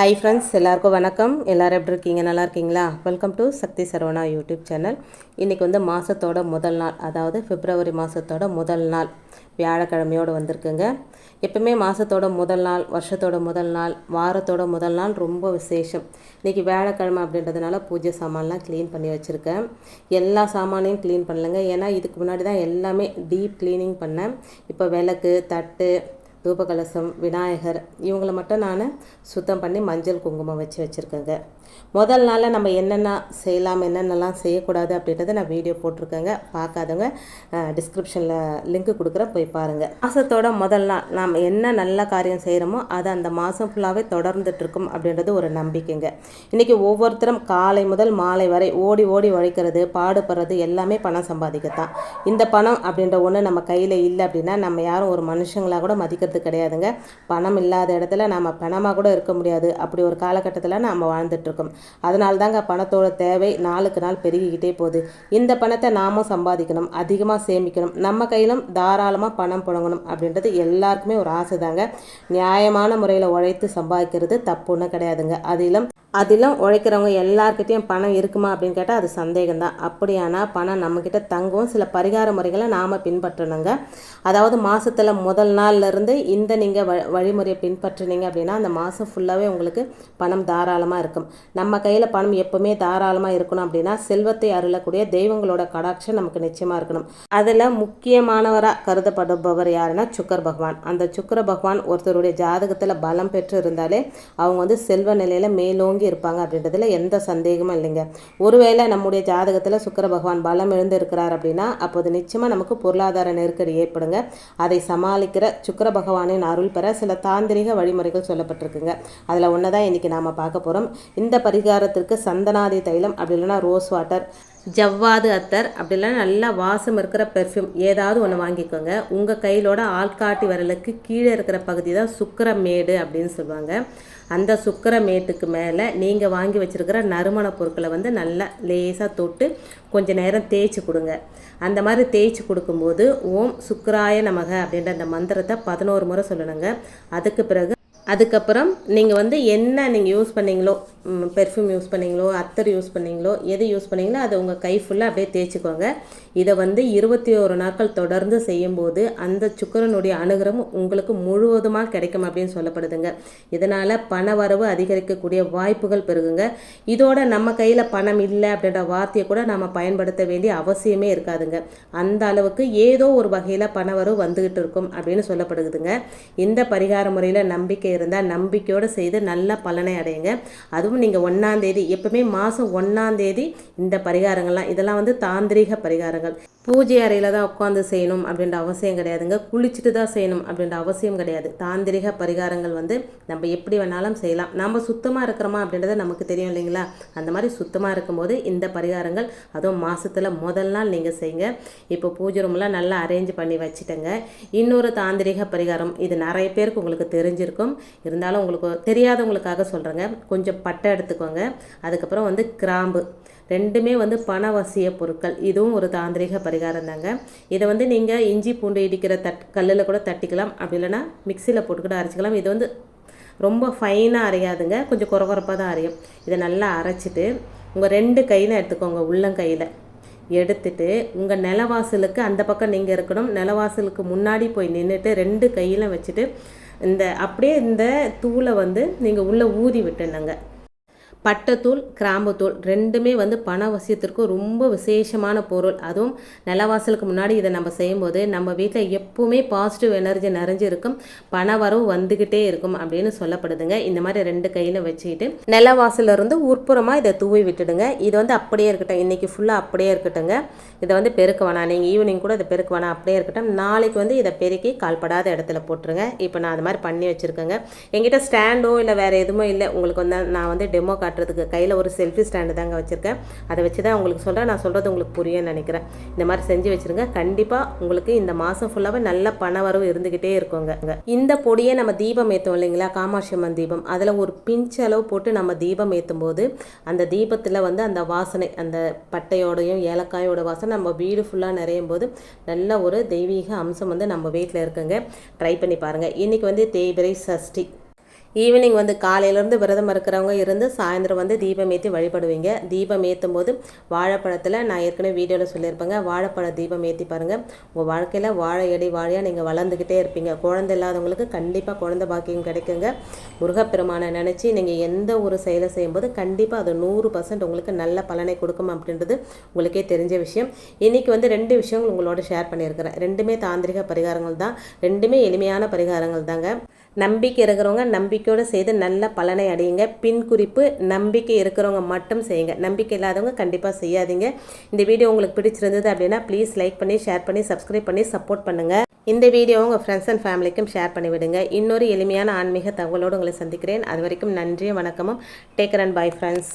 Hi friends எல்லாருக்கும் வணக்கம். எல்லோரும் எப்படி இருக்கீங்க? நல்லா இருக்கீங்களா? Welcome to Sakthi Saravana YouTube channel இன்றைக்கி வந்து மாதத்தோட முதல் நாள் அதாவது பிப்ரவரி மாதத்தோட முதல் நாள் வியாழக்கிழமையோடு வந்திருக்குங்க. எப்பவுமே மாதத்தோட முதல் நாள் வருஷத்தோட முதல் நாள் வாரத்தோட முதல் நாள் ரொம்ப விசேஷம். இன்றைக்கி வியாழக்கிழமை அப்படின்றதுனால பூஜை சாமான்லாம் க்ளீன் பண்ணி வச்சுருக்கேன். எல்லா சாமானையும் க்ளீன் பண்ணலங்க. ஏன்னா இதுக்கு முன்னாடி தான் எல்லாமே டீப் க்ளீனிங் பண்ணேன். இப்போ விளக்கு தட்டு தூபகலசம் விநாயகர் இவங்களை மட்டும் நான் சுத்தம் பண்ணி மஞ்சள் குங்குமம் வச்சு வச்சுருக்கேங்க. முதல் நாளில் நம்ம என்னென்ன செய்யலாம் என்னென்னலாம் செய்யக்கூடாது அப்படின்றத நான் வீடியோ போட்டிருக்கேங்க. பார்க்காதவங்க டிஸ்கிரிப்ஷனில் லிங்க் கொடுக்குறேன் போய் பாருங்கள் மாதத்தோட முதல் நாள் நாம் என்ன நல்ல காரியம் செய்கிறோமோ அது அந்த மாதம் ஃபுல்லாகவே தொடர்ந்துட்டுருக்கும் அப்படின்றது ஒரு நம்பிக்கைங்க. இன்றைக்கி ஒவ்வொருத்தரும் காலை முதல் மாலை வரை ஓடி ஓடி உழைக்கிறது பாடுபடுறது எல்லாமே பணம் சம்பாதிக்கத்தான். இந்த பணம் அப்படின்ற ஒன்று நம்ம கையில் இல்லை அப்படின்னா நம்ம யாரும் ஒரு மனுஷங்களாக கூட இருக்கிறது கிடையாதுங்க. பணம் இல்லாத இடத்துல நம்ம பணமாக கூட இருக்க முடியாது. அப்படி ஒரு காலகட்டத்தில் நம்ம வாழ்ந்துட்டுருக்கோம். அதனால தாங்க பணத்தோட தேவை நாளுக்கு நாள் பெருகிக்கிட்டே போகுது. இந்த பணத்தை நாமும் சம்பாதிக்கணும். அதிகமாக சேமிக்கணும். நம்ம கையிலும் தாராளமாக பணம் புழங்கணும் அப்படின்றது எல்லாருக்குமே ஒரு ஆசை தாங்க நியாயமான முறையில் உழைத்து சம்பாதிக்கிறது தப்பு ஒன்றும் கிடையாதுங்க. அதிலும் அதிலும் உழைக்கிறவங்க எல்லார்கிட்டேயும் பணம் இருக்குமா அப்படின்னு கேட்டால் அது சந்தேகம் தான் அப்படியானா பணம் நம்மக்கிட்ட தங்கும் சில பரிகார முறைகளை நாம் பின்பற்றணுங்க. அதாவது மாதத்தில் முதல் நாள்லேருந்து இந்த நீங்கள் வ வழிமுறையை பின்பற்றினீங்க அப்படின்னா அந்த மாதம் ஃபுல்லாகவே உங்களுக்கு பணம் தாராளமாக இருக்கும். நம்ம கையில் பணம் எப்போவுமே தாராளமாக இருக்கணும் அப்படின்னா செல்வத்தை அருளக்கூடிய தெய்வங்களோட கடாட்சம் நமக்கு நிச்சயமாக இருக்கணும். அதில் முக்கியமானவராக கருதப்படுபவர் யாருன்னா சுக்கர் பகவான். அந்த சுக்கர பகவான் ஒருத்தருடைய ஜாதகத்தில் பலம் பெற்று இருந்தாலே அவங்க வந்து செல்வ நிலையில் மேலோங்கி ஓங்கி இருப்பாங்க அப்படின்றதுல எந்த சந்தேகமும் இல்லைங்க. ஒருவேளை நம்முடைய ஜாதகத்தில் சுக்கர பகவான் பலம் எழுந்து இருக்கிறார் அப்படின்னா அப்போது நிச்சயமாக நமக்கு பொருளாதார நெருக்கடி ஏற்படுங்க. அதை சமாளிக்கிற சுக்கர பகவானின் அருள் பெற சில தாந்திரிக வழிமுறைகள் சொல்லப்பட்டிருக்குங்க. அதில் ஒன்று தான் இன்றைக்கி நாம் பார்க்க போகிறோம் இந்த பரிகாரத்திற்கு சந்தனாதி தைலம் அப்படி இல்லைன்னா ரோஸ் வாட்டர் ஜவ்வாது அத்தர் அப்படிலாம் நல்லா வாசம் இருக்கிற பெர்ஃப்யூம் ஏதாவது ஒன்று வாங்கிக்கோங்க. உங்கள் கையிலோட ஆள்காட்டி விரலுக்கு கீழே இருக்கிற பகுதி தான் சுக்கரமேடு அப்படின்னு சொல்லுவாங்க. அந்த சுக்கரமேட்டுக்கு மேலே நீங்கள் வாங்கி வச்சுருக்கிற நறுமண பொருட்களை வந்து நல்லா லேசாக தொட்டு கொஞ்சம் நேரம் தேய்ச்சி கொடுங்க. அந்த மாதிரி தேய்ச்சி கொடுக்கும்போது ஓம் சுக்கராய நமக அப்படின்ற அந்த மந்திரத்தை பதினோரு முறை சொல்லணுங்க. அதுக்கு பிறகு அதுக்கப்புறம் நீங்கள் வந்து என்ன நீங்கள் யூஸ் பண்ணீங்களோ பெர்ஃப்யூம் யூஸ் பண்ணீங்களோ அத்தர் யூஸ் பண்ணீங்களோ எது யூஸ் பண்ணீங்களோ அதை உங்கள் கை ஃபுல்லாக அப்படியே தேய்ச்சிக்கோங்க. இதை வந்து இருபத்தி ஒரு நாட்கள் தொடர்ந்து செய்யும்போது அந்த சுக்கரனுடைய அனுகிரகம் உங்களுக்கு முழுவதுமாக கிடைக்கும் அப்படின்னு சொல்லப்படுதுங்க. இதனால் பண வரவு அதிகரிக்கக்கூடிய வாய்ப்புகள் பெருகுங்க. இதோட நம்ம கையில் பணம் இல்லை அப்படின்ற வார்த்தையை கூட நம்ம பயன்படுத்த வேண்டிய அவசியமே இருக்காதுங்க. அந்த அளவுக்கு ஏதோ ஒரு வகையில் பண வரவு வந்துக்கிட்டு இருக்கும் அப்படின்னு சொல்லப்படுதுங்க. இந்த பரிகார முறையில் நம்பிக்கை இருந்தால் நம்பிக்கையோடு செய்து நல்ல பலனை அடையுங்க. அதுவும் நீங்கள் ஒன்றாந்தேதி எப்பவுமே மாதம் ஒன்றாந்தேதி இந்த பரிகாரங்கள்லாம் இதெல்லாம் வந்து தாந்திரிக பரிகாரங்கள். பூஜை அறையில் தான் உட்காந்து செய்யணும் அப்படின்ற அவசியம் கிடையாதுங்க. குளிச்சுட்டு தான் செய்யணும் அப்படின்ற அவசியம் கிடையாது. தாந்திரிக பரிகாரங்கள் வந்து நம்ம எப்படி வேணாலும் செய்யலாம். நம்ம சுத்தமாக இருக்கிறோமா அப்படின்றத நமக்கு தெரியும் இல்லைங்களா? அந்த மாதிரி சுத்தமாக இருக்கும்போது இந்த பரிகாரங்கள் அதுவும் மாதத்தில் முதல் நாள் நீங்கள் செய்யுங்க. இப்போ பூஜை ரூம்லாம் நல்லா அரேஞ்ச் பண்ணி வச்சுட்டேங்க. இன்னொரு தாந்திரிக பரிகாரம் இது நிறைய பேருக்கு உங்களுக்கு தெரிஞ்சிருக்கும். இருந்தாலும் உங்களுக்கு தெரியாதவங்களுக்காக சொல்கிறேங்க கொஞ்சம் பட்டை எடுத்துக்கோங்க. அதுக்கப்புறம் வந்து கிராம்பு. ரெண்டுமே வந்து பணவசிய பொருட்கள். இதுவும் ஒரு தாந்திரிக பரிகாரம் தாங்க இதை வந்து நீங்கள் இஞ்சி பூண்டு இடிக்கிற தட் கல்லில் கூட தட்டிக்கலாம். அப்படி இல்லைன்னா மிக்சியில் போட்டு கூட அரைச்சிக்கலாம். இது வந்து ரொம்ப ஃபைனாக அரையாதுங்க. கொஞ்சம் குறகுறப்பாக தான் அரையும். இதை நல்லா அரைச்சிட்டு உங்கள் ரெண்டு கையில் எடுத்துக்கோங்க உள்ளங்கையில். எடுத்துட்டு உங்கள் நிலவாசலுக்கு அந்த பக்கம் நீங்கள் இருக்கணும். நிலவாசலுக்கு முன்னாடி போய் நின்றுட்டு ரெண்டு கையில் வச்சுட்டு இந்த அப்படியே இந்த தூளை வந்து நீங்கள் உள்ளே ஊதி விட்டுணுங்க பட்டைத்தூள் கிராம்புத்தூள் ரெண்டுமே வந்து பண வசியத்திற்கு ரொம்ப விசேஷமான பொருள். அதுவும் நிலவாசலுக்கு முன்னாடி இதை நம்ம செய்யும்போது நம்ம வீட்டில் எப்போவுமே பாசிட்டிவ் எனர்ஜி நிறைஞ்சிருக்கும். பண வரவு வந்துக்கிட்டே இருக்கும் அப்படின்னு சொல்லப்படுதுங்க. இந்த மாதிரி ரெண்டு கையில் வச்சுக்கிட்டு நிலவாசல இருந்து உட்புறமாக இதை தூவி விட்டுடுங்க. இது வந்து அப்படியே இருக்கட்டும். இன்றைக்கி ஃபுல்லாக அப்படியே இருக்கட்டுங்க இதை வந்து பெருக்க வேணாம். நீங்கள் ஈவினிங் கூட இதை பெருக்க வேணாம். அப்படியே இருக்கட்டும். நாளைக்கு வந்து இதை பெருக்கி கால்படாத இடத்துல போட்டுருங்க. இப்போ நான் அது மாதிரி பண்ணி வச்சுருக்கேங்க. எங்கிட்ட ஸ்டாண்டோ இல்லை வேறு எதுவுமே இல்லை. உங்களுக்கு வந்து நான் வந்து டெமோ காட்டுறதுக்கு கையில் ஒரு செல்ஃபி ஸ்டாண்டு தாங்க வச்சுருக்கேன். அதை வச்சு தான் உங்களுக்கு சொல்கிறேன் நான் சொல்கிறது உங்களுக்கு புரியும்னு நினைக்கிறேன். இந்த மாதிரி செஞ்சு வச்சுருங்க. கண்டிப்பாக உங்களுக்கு இந்த மாதம் ஃபுல்லாகவே நல்ல பண வரவு இருந்துக்கிட்டே இருக்குங்க. இந்த பொடியை நம்ம தீபம் ஏற்றும் இல்லைங்களா? காமாட்சி அம்மன் தீபம். அதில் ஒரு பிஞ்ச் அளவு போட்டு நம்ம தீபம் ஏற்றும் போது அந்த தீபத்தில் வந்து அந்த வாசனை அந்த பட்டையோடையும் ஏலக்காயோட வாசனை நம்ம வீடு ஃபுல்லாக நிறையும் போது நல்ல ஒரு தெய்வீக அம்சம் வந்து நம்ம வீட்டில் இருக்குங்க. ட்ரை பண்ணி பாருங்கள் இன்றைக்கி வந்து தேய்பிரை சஷ்டி. ஈவினிங் வந்து காலையிலேருந்து விரதம் இருக்கிறவங்க இருந்து சாயந்தரம் வந்து தீபம் ஏற்றி வழிபடுவீங்க. தீபம் ஏற்றும் போது வாழைப்பழத்தில் நான் ஏற்கனவே வீடியோவில் சொல்லியிருப்பேங்க. வாழைப்பழ தீபம் ஏற்றி பாருங்கள் உங்கள் வாழ்க்கையில் வாழை எடி வாழையாக நீங்கள் வளர்ந்துக்கிட்டே இருப்பீங்க. குழந்தை இல்லாதவங்களுக்கு கண்டிப்பாக குழந்தை பாக்கியம் கிடைக்குங்க. முருகப்பெருமானை நினச்சி நீங்கள் எந்த ஒரு செயலை செய்யும்போது கண்டிப்பாக அது நூறு பர்சன்ட் உங்களுக்கு நல்ல பலனை கொடுக்கும் அப்படின்றது உங்களுக்கே தெரிஞ்ச விஷயம். இன்றைக்கி வந்து ரெண்டு விஷயங்கள் உங்களோட ஷேர் பண்ணியிருக்கிறேன். ரெண்டுமே தாந்திரிக பரிகாரங்கள் தான். ரெண்டுமே எளிமையான பரிகாரங்கள் தாங்க. நம்பிக்கை இருக்கிறவங்க நம்பிக்கையோடு செய்து நல்ல பலனை அடையுங்க. பின் குறிப்பு நம்பிக்கை இருக்கிறவங்க மட்டும் செய்யுங்க. நம்பிக்கை இல்லாதவங்க கண்டிப்பாக செய்யாதீங்க. இந்த வீடியோ உங்களுக்கு பிடிச்சிருந்தது அப்படின்னா ப்ளீஸ் லைக் பண்ணி ஷேர் பண்ணி சப்ஸ்கிரைப் பண்ணி சப்போர்ட் பண்ணுங்கள் இந்த வீடியோ உங்கள் ஃப்ரெண்ட்ஸ் அண்ட் ஃபேமிலிக்கும் ஷேர் பண்ணிவிடுங்க இன்னொரு எளிமையான ஆன்மீக தகவலோடு உங்களை சந்திக்கிறேன். அது வரைக்கும் நன்றியும் வணக்கமும். Taker and bye friends